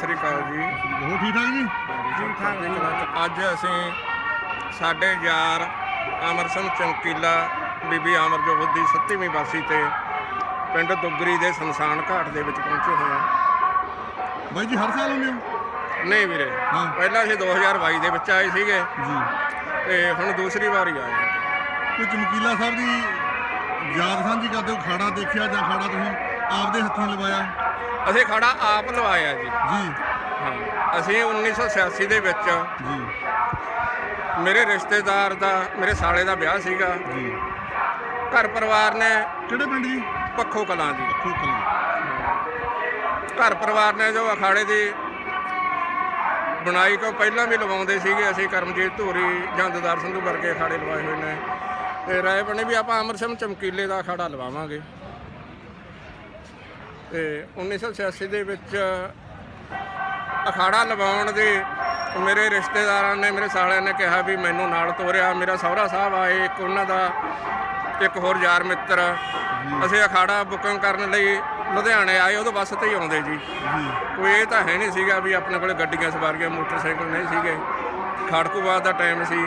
ਸ੍ਰੀ ਅਕਾਲ ਜੀ। ਹੋ ਠੀਕ ਠਾਕ ਜੀ? ਠੀਕ ਠਾਕ ਅੱਜ ਅਸੀਂ ਸਾਡੇ ਯਾਰ ਅਮਰ ਸਿੰਘ ਚਮਕੀਲਾ ਬੀਬੀ ਅਮਰ ਜੋਤ ਦੀ 70ਵੀਂ ਵਾਸੀ ਤੇ ਪਿੰਡ ਦੁੱਗਰੀ ਦੇ ਸੰਸਾਨ ਘਾਟ ਦੇ ਵਿੱਚ ਪਹੁੰਚੇ ਹੋਏ ਹਾਂ। ਬਾਈ ਜੀ ਹਰ ਸਾਲ ਆਉਂਦੇ ਹੋ? ਨਹੀਂ ਵੀਰੇ। ਪਹਿਲਾਂ ਅਸੀਂ 2022 ਦੇ ਵਿੱਚ ਆਏ ਸੀਗੇ ਜੀ। ਤੇ ਹੁਣ ਦੂਸਰੀ ਵਾਰ ਹੀ। ਆਏ। ਕੋਈ ਚਮਕੀਲਾ ਸਾਹਿਬ ਦੀ ਯਾਦ ਸਾਂਝੀ ਕਰਦੇ ਹੋ? ਖਾੜਾ ਦੇਖਿਆ ਜਾਂ ਖਾੜਾ ਤੁਸੀਂ ਆਪਦੇ ਹੱਥੀਂ ਲਵਾਇਆ? ਅਸੀਂ ਖੜਾ ਆਪ ਲਵਾਇਆ ਜੀ। ਜੀ। ਹਾਂ ਅਸੀਂ 1986 ਦੇ ਵਿੱਚ ਜੀ। ਮੇਰੇ ਰਿਸ਼ਤੇਦਾਰ ਦਾ ਮੇਰੇ ਸਾਲੇ ਦਾ ਵਿਆਹ ਸੀਗਾ। ਜੀ। ਘਰ ਪਰਿਵਾਰ ਨੇ ਕਿਹੜੇ ਪਿੰਡ ਜੀ? ਪੱਖੋ ਕਲਾਂ ਦੀ ਕੋਕਲ ਘਰ ਪਰਿਵਾਰ ਨੇ ਜੋ ਅਖਾੜੇ ਦੀ ਬਣਾਈ ਕੋ ਪਹਿਲਾਂ ਵੀ ਲਵਾਉਂਦੇ ਸੀਗੇ ਅਸੀਂ ਕਰਮਜੀਤ ਧੂਰੀ ਜਾਂ ਦਦਾਰ ਸੰਧੂ ਵਰਗੇ ਅਖਾੜੇ ਲਵਾਏ ਹੋਏ ਨੇ। ਤੇ ਰਾਏ ਬਣੇ ਵੀ ਆਪਾਂ ਅਮਰ ਸਿੰਘ ਚਮਕੀਲੇ ਦਾ ਅਖਾੜਾ ਲਵਾਵਾਂਗੇ। ਤੇ 1986 ਦੇ ਵਿੱਚ ਅਖਾੜਾ ਲਵਾਉਣ ਦੇ ਮੇਰੇ ਰਿਸ਼ਤੇਦਾਰਾਂ ਨੇ ਮੇਰੇ ਸਾਲਿਆਂ ਨੇ ਕਿਹਾ ਵੀ ਮੈਨੂੰ ਨਾਲ ਤੋਰਿਆ। ਮੇਰਾ ਸਹੁਰਾ ਸਾਹਿਬ ਆਏ ਇੱਕ ਉਹਨਾਂ ਦਾ ਇੱਕ ਹੋਰ ਯਾਰ ਮਿੱਤਰ। ਅਸੀਂ ਅਖਾੜਾ ਬੁਕਿੰਗ ਕਰਨ ਲਈ ਲੁਧਿਆਣੇ ਆਏ ਉਦੋਂ ਬੱਸ ਤੇ ਹੀ ਆਉਂਦੇ ਜੀ। ਕੋਈ ਇਹ ਤਾਂ ਹੈ ਨਹੀਂ ਸੀਗਾ ਵੀ ਆਪਣੇ ਕੋਲੇ ਗੱਡੀਆਂ ਸਵਾਰੀਆਂ ਮੋਟਰਸਾਈਕਲ ਨਹੀਂ ਸੀਗੇ। ਖੜਕੂਬਾਦ ਦਾ ਟਾਈਮ ਸੀ।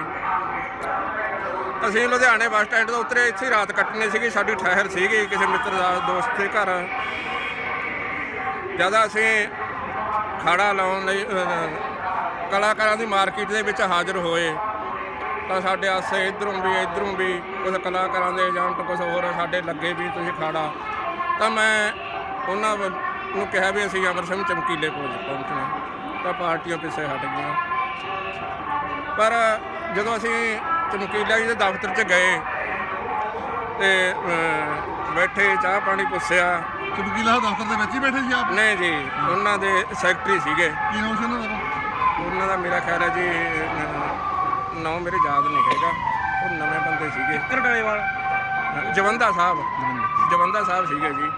ਅਸੀਂ ਲੁਧਿਆਣੇ ਬੱਸ ਸਟੈਂਡ ਤੋਂ ਉਤਰੇ ਇੱਥੇ ਰਾਤ ਕੱਟਣੀ ਸੀਗੀ ਸਾਡੀ ਠਹਿਰ ਸੀਗੀ ਕਿਸੇ ਮਿੱਤਰ ਦਾ ਦੋਸਤ ਦੇ ਘਰ। ਜਦ ਅਸੀਂ ਖਾੜਾ ਲਾਉਣ ਲਈ ਕਲਾਕਾਰਾਂ ਦੀ ਮਾਰਕੀਟ ਦੇ ਵਿੱਚ ਹਾਜ਼ਰ ਹੋਏ, ਤਾਂ ਸਾਡੇ ਆਸੇ ਇਧਰੋਂ ਵੀ ਇਧਰੋਂ ਵੀ ਕੁਝ ਕਲਾਕਾਰਾਂ ਦੇ ਏਜੰਟ, ਕੁਝ ਹੋਰ ਸਾਡੇ ਲੱਗੇ ਵੀ ਤੁਸੀਂ ਖਾੜਾ। ਤਾਂ ਮੈਂ ਉਹਨਾਂ ਵ- ਨੂੰ ਕਿਹਾ ਵੀ ਅਸੀਂ ਅਮਰ ਸਿੰਘ ਚਮਕੀਲੇ ਕੋਲ ਪਹੁੰਚਣਾ। ਤਾਂ ਪਾਰਟੀਆਂ ਪਿੱਛੇ ਹਟ ਗਈਆਂ। ਪਰ ਜਦੋਂ ਅਸੀਂ ਚਮਕੀਲਾ ਜੀ ਦੇ ਦਫ਼ਤਰ 'ਚ ਗਏ ਤੇ ਬੈਠੇ, ਚਾਹ ਪਾਣੀ ਪੁੱਛਿਆ ਸਾਹਿਬ ਦਫ਼ਤਰ ਦੇ ਵਿੱਚ ਹੀ ਬੈਠੇ ਸੀ ਆਪ? ਨਹੀਂ ਜੀ ਉਹਨਾਂ ਦੇ ਸੈਕਟਰੀ ਸੀਗੇ। ਕੀ ਨਾਮ ਸੀ ਉਹਨਾਂ ਦਾ? ਉਹਨਾਂ ਦਾ ਮੇਰਾ ਖਿਆਲ ਹੈ ਜੀ ਨਾਮ ਮੇਰੇ ਯਾਦ ਨਹੀਂ ਹੈਗਾ। ਉਹ ਨਵੇਂ ਬੰਦੇ ਸੀਗੇ। ਕਰਡਾਲੇਵਾਲ ਜਵੰਦਾ ਸਾਹਿਬ। ਜਵੰਦਾ ਸਾਹਿਬ ਸੀਗੇ ਜੀ।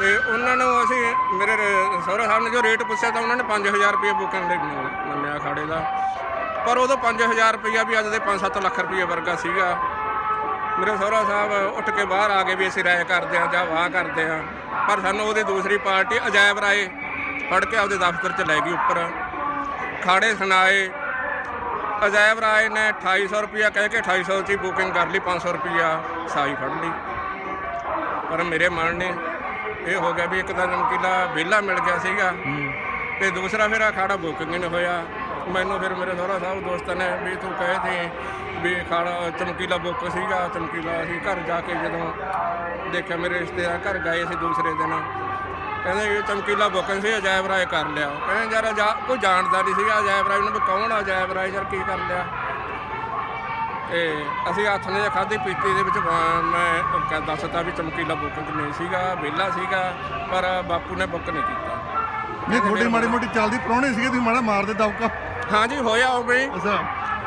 ਤੇ ਉਹਨਾਂ ਨੂੰ ਅਸੀਂ ਮੇਰੇ ਰ- ਸਹੁਰਾ ਸਾਹਿਬ ਨੇ ਜੋ ਰੇਟ ਪੁੱਛਿਆ ਤਾਂ ਉਹਨਾਂ ਨੇ 5000 ਰੁਪਏ ਬੁਕਿੰਗ ਦੇ ਮੰਨ- ਮੰਨਿਆ ਖਾੜੇ ਦਾ। ਪਰ ਉਦੋਂ 5000 ਰੁਪਇਆ ਵੀ ਅੱਜ ਦੇ 5-7 ਲੱਖ ਰੁਪਏ ਵਰਗਾ ਸੀਗਾ। ਮੇਰੇ ਸਹੁਰਾ ਸਾਹਿਬ ਉੱਠ ਕੇ ਬਾਹਰ ਆ ਗਏ ਵੀ ਅਸੀਂ ਰਾਏ ਕਰਦੇ ਹਾਂ ਜਾਂ ਵਾਹ ਕਰਦੇ ਹਾਂ। ਪਰ ਸਾਨੂੰ ਉਹਦੀ ਦੂਸਰੀ ਪਾਰਟੀ ਅਜਾਇਬ ਰਾਏ ਫੜ ਕੇ ਆਪਦੇ ਦਫ਼ਤਰ 'ਚ ਲੈ ਗਈ ਉੱਪਰ। ਖਾੜੇ ਸੁਣਾਏ ਅਜਾਇਬ ਰਾਏ ਨੇ 2800 ਰੁਪਇਆ ਕਹਿ ਕੇ 2800 ਚ ਬੁਕਿੰਗ ਕਰ ਲਈ 500 ਰੁਪਇਆ ਸਾਈ ਫੜ ਲਈ। ਪਰ ਮੇਰੇ ਮਨ ਨੇ ਇਹ ਹੋ ਗਿਆ ਵੀ ਇੱਕ ਤਾਂ ਨਮਕੀਲਾ ਵਿਹਲਾ ਮਿਲ ਗਿਆ ਸੀਗਾ ਤੇ ਦੂਸਰਾ ਫਿਰ ਅਖਾੜਾ ਬੁਕਿੰਗ ਨਹੀਂ ਹੋਇਆ। ਮੈਨੂੰ ਫਿਰ ਮੇਰੇ ਸਹੁਰਾ ਸਾਹਿਬ ਦੋਸਤਾਂ ਨੇ ਵੀ ਤੂੰ ਕਹੇ ਤੇ ਵੀ ਅਖਾੜਾ ਚਮਕੀਲਾ ਬੁੱਕ ਸੀਗਾ ਚਮਕੀਲਾ ਅਸੀਂ ਘਰ ਜਾ ਕੇ ਜਦੋਂ ਦੇਖਿਆ ਮੇਰੇ ਰਿਸ਼ਤੇਦਾਰ ਘਰ ਗਏ ਸੀ ਦੂਸਰੇ ਦਿਨ। ਕਹਿੰਦੇ ਇਹ ਚਮਕੀਲਾ ਬੁਕਿੰਗ ਸੀ ਅਜਾਇਬ ਰਾਏ ਕਰ ਲਿਆ। ਕਹਿੰਦੇ ਯਾਰ ਕੋਈ ਜਾਣਦਾ ਨਹੀਂ ਸੀਗਾ ਅਜਾਇਬ ਰਾਏ ਨੂੰ ਕੌਣ ਆ ਅਜਾਇਬ ਰਾਏ ਯਾਰ ਕੀ ਕਰ ਲਿਆ? ਤੇ ਅਸੀਂ ਹੱਥ ਨੇ ਖਾਦੀ ਪੀਤੀ ਦੇ ਵਿੱਚ ਮੈਂ ਦੱਸਤਾ ਵੀ ਚਮਕੀਲਾ ਬੁਕਿੰਗ ਨਹੀਂ ਸੀਗਾ ਵਿਹਲਾ ਸੀਗਾ ਪਰ ਬਾਪੂ ਨੇ ਬੁੱਕ ਨਹੀਂ ਕੀਤਾ। ਨਹੀਂ ਤੁਹਾਡੀ ਮਾੜੀ ਮੋਟੀ ਚੱਲਦੀ ਪ੍ਰਾਹੁਣੇ ਸੀਗੇ ਤੁਸੀਂ ਮਾੜਾ ਮਾਰਦੇ ਦਬਕਾ ਹਾਂਜੀ ਹੋਇਆ ਹੋਵੇ ਅੱਛਾ।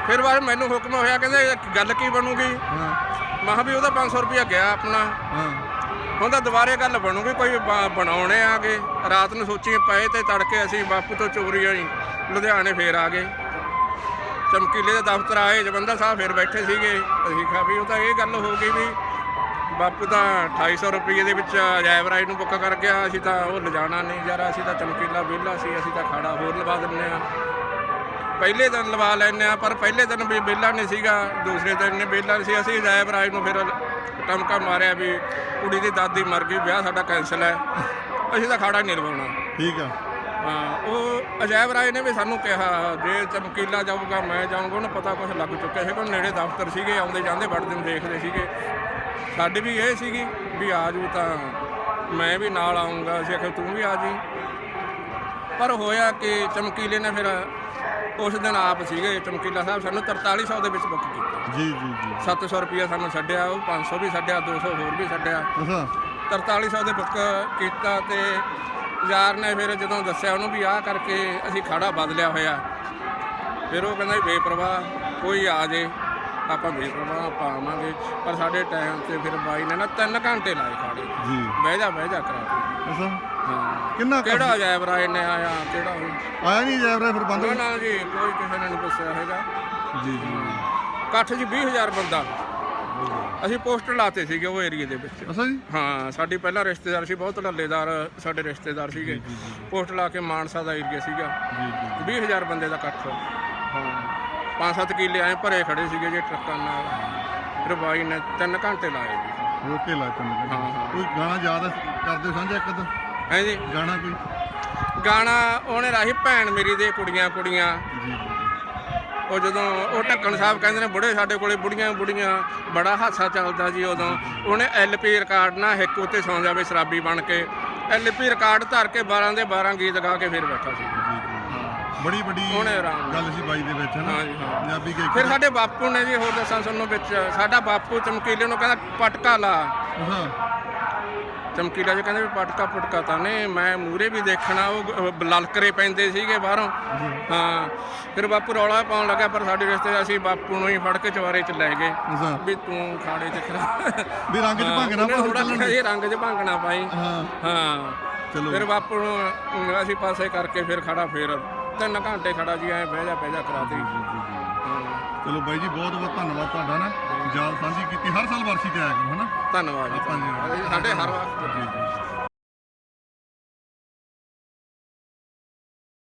ਫਿਰ ਬਾਅਦ ਮੈਨੂੰ ਹੁਕਮ ਹੋਇਆ ਕਹਿੰਦੇ ਗੱਲ ਕੀ ਬਣੂਗੀ? ਹਾਂ। ਮੈਂ ਕਿਹਾ ਵੀ ਉਹਦਾ 500 ਰੁਪਇਆ ਗਿਆ ਆਪਣਾ। ਹਾਂ। ਹੁਣ ਤਾਂ ਦੁਬਾਰੇ ਗੱਲ ਬਣੂਗੀ ਕੋਈ ਬ- ਬਣਾਉਣੇ ਆਗੇ। ਰਾਤ ਨੂੰ ਸੋਚੀਏ ਪਏ ਤੇ ਤੜਕੇ ਅਸੀਂ ਬਾਪੂ ਤੋਂ ਚੋਰੀ ਹੋਈ ਲੁਧਿਆਣੇ ਫੇਰ ਆ ਗਏ। ਚਮਕੀਲੇ ਦੇ ਦਫ਼ਤਰ ਆਏ ਜਵੰਦਾ ਸਾਹਿਬ ਫੇਰ ਬੈਠੇ ਸੀਗੇ। ਅਸੀਂ ਕਿਹਾ ਵੀ ਉਹ ਤਾਂ ਇਹ ਗੱਲ ਹੋ ਗਈ ਵੀ ਬਾਪੂ ਤਾਂ 2800 ਰੁਪਏ ਦੇ ਵਿੱਚ ਅਜਾਇਬ ਰਾਏ ਨੂੰ ਬੁੱਕ ਕਰ ਗਿਆ। ਅਸੀਂ ਤਾਂ ਉਹ ਲਿਜਾਣਾ ਨਹੀਂ ਯਾਰ ਅਸੀਂ ਤਾਂ ਚਮਕੀਲਾ ਵਿਹਲਾ ਸੀ ਅਸੀਂ ਤਾਂ ਖਾੜਾ ਹੋਰ ਲਵਾ ਦਿੰਨੇ ਆ ਪਹਿਲੇ ਦਿਨ ਲਵਾ ਲੈਨੇ ਆ ਪਰ ਪਹਿਲੇ ਦਿਨ ਵੀ ਵਿਹਲਾ ਨਹੀਂ ਸੀਗਾ ਦੂਸਰੇ ਦਿਨ ਨੇ ਵਿਹਲਾ ਸੀ। ਅਸੀਂ ਅਜਾਇਬ ਰਾਏ ਨੂੰ ਫਿਰ ਟਮਕਾ ਮਾਰਿਆ ਵੀ ਕੁੜੀ ਦੀ ਦਾਦੀ ਮਰ ਗਈ ਵਿਆਹ ਸਾਡਾ ਕੈਂਸਲ ਹੈ। ਅਸੀਂ ਤਾਂ ਖਾੜਾ ਨਹੀਂ ਲਵਾਉਣਾ। ਠੀਕ ਆ। ਹਾਂ ਉਹ ਅਜਾਇਬ ਰਾਏ ਨੇ ਵੀ ਸਾਨੂੰ ਕਿਹਾ ਜੇ ਚਮਕੀਲਾ ਜਾਊਗਾ ਮੈਂ ਜਾਊਂਗਾ ਉਹਨੂੰ ਪਤਾ ਕੁਝ ਲੱਗ ਚੁੱਕਿਆ ਸੀ। ਕੋਈ ਨੇੜੇ ਦਫ਼ਤਰ ਸੀਗੇ ਆਉਂਦੇ ਜਾਂਦੇ ਵੜਦੇ ਨੂੰ ਦੇਖਦੇ ਸੀਗੇ। ਸਾਡੀ ਵੀ ਇਹ ਸੀਗੀ ਵੀ ਆ ਜੂ ਤਾਂ ਮੈਂ ਵੀ ਨਾਲ ਆਉਂਗਾ ਅਸੀਂ ਆਖਿਆ ਤੂੰ ਵੀ ਆ ਜੀ। ਪਰ ਹੋਇਆ ਕਿ ਚਮਕੀਲੇ ਨੇ ਫਿਰ ਉਸ ਦਿਨ ਆਪ ਸੀਗੇ ਚਮਕੀਲਾ ਸਾਹਿਬ ਸਾਨੂੰ 4300 ਦੇ ਵਿੱਚ ਬੁੱਕ ਕੀਤਾ। ਜੀ ਜੀ ਜੀ 700 ਰੁਪਇਆ ਸਾਨੂੰ ਛੱਡਿਆ ਉਹ 500 ਵੀ ਛੱਡਿਆ 200 ਹੋਰ ਵੀ ਛੱਡਿਆ। ਅੱਛਾ 4300 ਦੇ ਬੁੱਕ ਕੀਤਾ ਤੇ ਯਾਰ ਨੇ ਫਿਰ ਜਦੋਂ ਦੱਸਿਆ ਉਹਨੂੰ ਵੀ ਆਹ ਕਰਕੇ ਅਸੀਂ ਖਾੜਾ ਬਦਲਿਆ ਹੋਇਆ। ਫਿਰ ਉਹ ਕਹਿੰਦਾ ਵੀ ਬੇਪਰਵਾਹ ਕੋਈ ਆ ਜੇ। ਆਪਾਂ ਬੇਪਰਵਾਹ ਆਪਾਂ ਆਵਾਂਗੇ ਪਰ ਸਾਡੇ ਟਾਈਮ ਤੇ ਫਿਰ ਬਾਈ ਨੇ ਨਾ 3 ਘੰਟੇ ਲਾਏ ਖਾੜੇ ਜੀ। ਬਹਿ ਜਾ ਬਹਿ ਜਾ ਕਰਾ ਅੱਛਾ। ਹਾਂ। ਕਿੰਨਾ ਕੁ- ਕਿਹੜਾ ਅਜਾਇਬ ਰਾਏ ਨੇ ਆਇਆ ਕਿਹੜਾ ਉਹ? ਆਇਆ ਨਹੀਂ ਜੈਬਰਾ ਫਿਰ ਬੰਦ? ਨਾ ਨਾ ਜੀ ਕੋਈ ਕਿਸੇ ਨੇ ਨਹੀਂ ਪੁੱਛਿਆ ਹੈਗਾ। ਜੀ ਜੀ। ਇਕੱਠ 'ਚ 20000 ਬੰਦਾ। ਅਸੀਂ ਪੋਸਟਰ ਲਾਤੇ ਸੀਗੇ ਉਹ ਏਰੀਏ ਦੇ ਵਿੱਚ। ਅੱਛਾ ਜੀ। ਹਾਂ ਸਾਡੀ ਪਹਿਲਾਂ ਰਿਸ਼ਤੇਦਾਰ ਸੀ ਬਹੁਤ ਢੱਲੇਦਾਰ ਸਾਡੇ ਰਿਸ਼ਤੇਦਾਰ ਸੀਗੇ। ਪੋਸਟ ਲਾ ਕੇ ਮਾਨਸਾ ਦਾ ਏਰੀਆ ਸੀਗਾ। ਜੀ ਜੀ 20000 ਬੰਦੇ ਦਾ ਇਕੱਠ। ਹਾਂ। ਪੰਜ ਸੱਤ ਕਿੱਲੇ ਐ ਭਰੇ ਖੜੇ ਸੀਗੇ ਜੇ ਟਰੱਕਾਂ ਨਾਲ। ਫਿਰ ਬਾਈ ਨੇ 3 ਘੰਟੇ ਲਾਏ ਜੀ। ਓਕੇ ਲਾ ਤੈਨੂੰ ਹਾਂ, ਹਾਂ। ਕੋਈ ਗਾਣਾ ਯਾਦ ਕਰਦੇ ਸਾਂਝਾ ਇੱਕ ਅੱਧਾ? ਹੈ ਜੀ? ਗਾਣਾ ਕੋਈ? ਗਾਣਾ ਉਹਨੇ ਰਾਹੀ ਭੈਣ ਮੇਰੀ ਦੇ ਕੁੜੀਆਂ ਕੁੜੀਆਂ। ਜੀ ਉਹ ਜਦੋਂ ਉਹ ਢੱਕਣ ਸਾਹਿਬ ਕਹਿੰਦੇ ਨੇ ਬੁੜੇ ਸਾਡੇ ਕੋਲੇ ਬੁੜੀਆਂ ਬੁੜੀਆਂ ਬੜਾ ਹਾਸਾ ਚੱਲਦਾ ਜੀ ਉਦੋਂ। ਉਹਨੇ ਐਲਪੀ ਰਿਕਾਰਡ ਨਾ ਹਿੱਕ ਉੱਤੇ ਸੌਂ ਜਾਵੇ ਸ਼ਰਾਬੀ ਬਣ ਕੇ। ਐਲਪੀ ਰਿਕਾਰਡ ਧਰ ਕੇ 12 ਦੇ 12 ਗੀਤ ਗਾ ਕੇ ਫਿਰ ਬੈਠਾ ਸੀ। ਬੜੀ ਵੱਡੀ ਉਹਨੇ ਆਰਾਮ ਨਾਲ। ਗੱਲ ਸੀ ਬਾਈ ਦੇ ਵਿੱਚ ਹਨਾ? ਹਾਂ। ਪੰਜਾਬੀ ਕੇ ਫਿਰ ਸਾਡੇ ਬਾਪੂ ਨੇ ਜੀ ਹੋਰ ਦੱਸਾਂ ਤੁਹਾਨੂੰ ਵਿੱਚ ਸਾਡਾ ਬਾਪੂ ਚਮਕੀਲੇ ਨੂੰ ਕਹਿੰਦਾ ਪਟਕਾ ਲਾ। ਹਾਂ। ਚਮਕੀਲਾ ਜੀ ਕਹਿੰਦੇ ਵੀ ਪਟਕਾ ਪੁਟਕਾ ਤਾਂ ਨੇ ਮੈਂ ਮੂਰੇ ਵੀ ਦੇਖਣਾ ਉਹ ਗ- ਲਲਕਰੇ ਪੈਂਦੇ ਸੀਗੇ ਬਾਹਰੋਂ। ਹਾਂ। ਫਿਰ ਬਾਪੂ ਰੌਲਾ ਪਾਉਣ ਲੱਗਾ ਪਰ ਸਾਡੇ ਰਿਸ਼ਤੇ ਅਸੀਂ ਬਾਪੂ ਨੂੰ ਹੀ ਫੜ ਕੇ ਚਵਾਰੇ ਚ ਲੈ ਗਏ। ਅੱਛਾ। ਵੀ ਤੂੰ ਖਾੜੇ ਚ ਖੜਾ। ਵੀ ਰੰਗ ਚ ਭੰਗਣਾ ਪਾ ਥੋੜਾ ਚੱਲਣ ਇਹ ਰੰਗ ਚ ਭੰਗਣਾ ਪਾਈ ਹਾਂ। ਹਾਂ। ਚਲੋ। ਫਿਰ ਬਾਪੂ ਨੂੰ ਅਸੀਂ ਪਾਸੇ ਕਰਕੇ ਫਿਰ ਖੜਾ ਫਿਰ ਤਿੰਨ ਘੰਟੇ ਖੜਾ ਜੀ ਐ ਬਹਿ ਜਾ ਬਹਿ ਜਾ ਕਰਾਤੀ। ਚਲੋ ਬਾਈ ਜੀ ਬਹੁਤ ਬਹੁਤ ਧੰਨਵਾਦ ਤੁਹਾਡਾ ਨਾ। ਯਾਦ ਸਾਂਝੀ ਕੀਤੀ ਹਰ ਸਾਲ ਵਰਸੀ ਤੇ ਆਇਆ ਕਰੋ ਹਨਾ? ਧੰਨਵਾਦ ਜੀ ਆਪਾਂ ਜੀ ਸਾਡੇ ਹਰ ਜੀ ਜੀ।